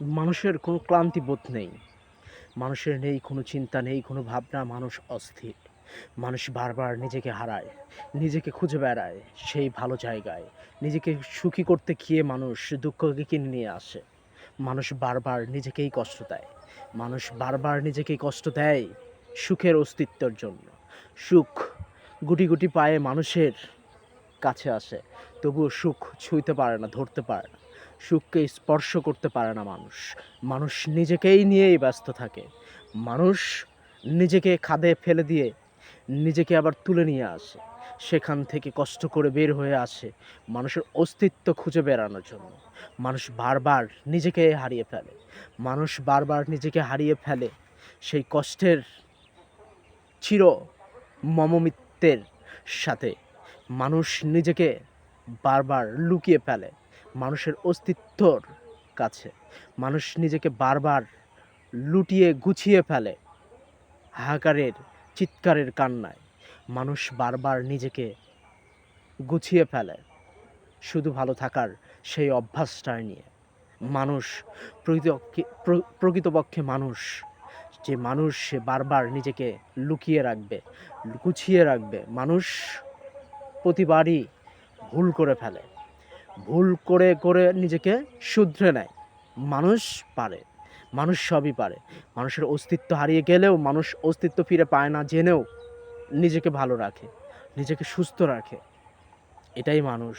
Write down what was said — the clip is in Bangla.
মানুষের কোনো ক্লান্তিবোধ নেই। মানুষের নেই, কোনো চিন্তা নেই, কোনো ভাবনা, মানুষ অস্থির। মানুষ বারবার নিজেকে হারায়, নিজেকে খুঁজে বেড়ায় সেই ভালো জায়গায়। নিজেকে সুখী করতে গিয়ে মানুষ দুঃখকে কিনে নিয়ে আসে। মানুষ বারবার নিজেকেই কষ্ট দেয়। মানুষ বারবার নিজেকেই কষ্ট দেয় সুখের অস্তিত্বের জন্য। সুখ গুটি গুটি পায়ে মানুষের কাছে আসে, তবুও সুখ ছুঁইতে পারে না, ধরতে পারে না। সুখকে স্পর্শ করতে পারে না মানুষ। মানুষ নিজেকেই নিয়েই ব্যস্ত থাকে। মানুষ নিজেকে খাদে ফেলে দিয়ে নিজেকে আবার তুলে নিয়ে আসে। সেখান থেকে কষ্ট করে বের হয়ে আসে মানুষের অস্তিত্ব খুঁজে বেড়ানোর জন্য। মানুষ বারবার নিজেকে হারিয়ে ফেলে। মানুষ বারবার নিজেকে হারিয়ে ফেলে সেই কষ্টের চির মমমিত্বের সাথে। মানুষ নিজেকে বারবার লুকিয়ে ফেলে। মানুষের অস্তিত্বর কাছে। মানুষ নিজেকে বারবার লুটিয়ে গুছিয়ে ফেলে হাহাকারের, চিৎকারের কান্নায়। মানুষ বারবার নিজেকে গুছিয়ে ফেলে শুধু ভালো থাকার সেই অভ্যাসটা নিয়ে। মানুষ প্রকৃতপক্ষে প্রকৃতপক্ষে মানুষ, যে মানুষ সে বারবার নিজেকে লুকিয়ে রাখবে, গুছিয়ে রাখবে। মানুষ প্রতিবারই ভুল করে ফেলে। ভুল করে করে নিজেকে শুধরে নেয়। মানুষ পারে, মানুষ সবই পারে। মানুষের অস্তিত্ব হারিয়ে গেলেও, মানুষ অস্তিত্ব ফিরে পায় না জেনেও নিজেকে ভালো রাখে, নিজেকে সুস্থ রাখে। এটাই মানুষ।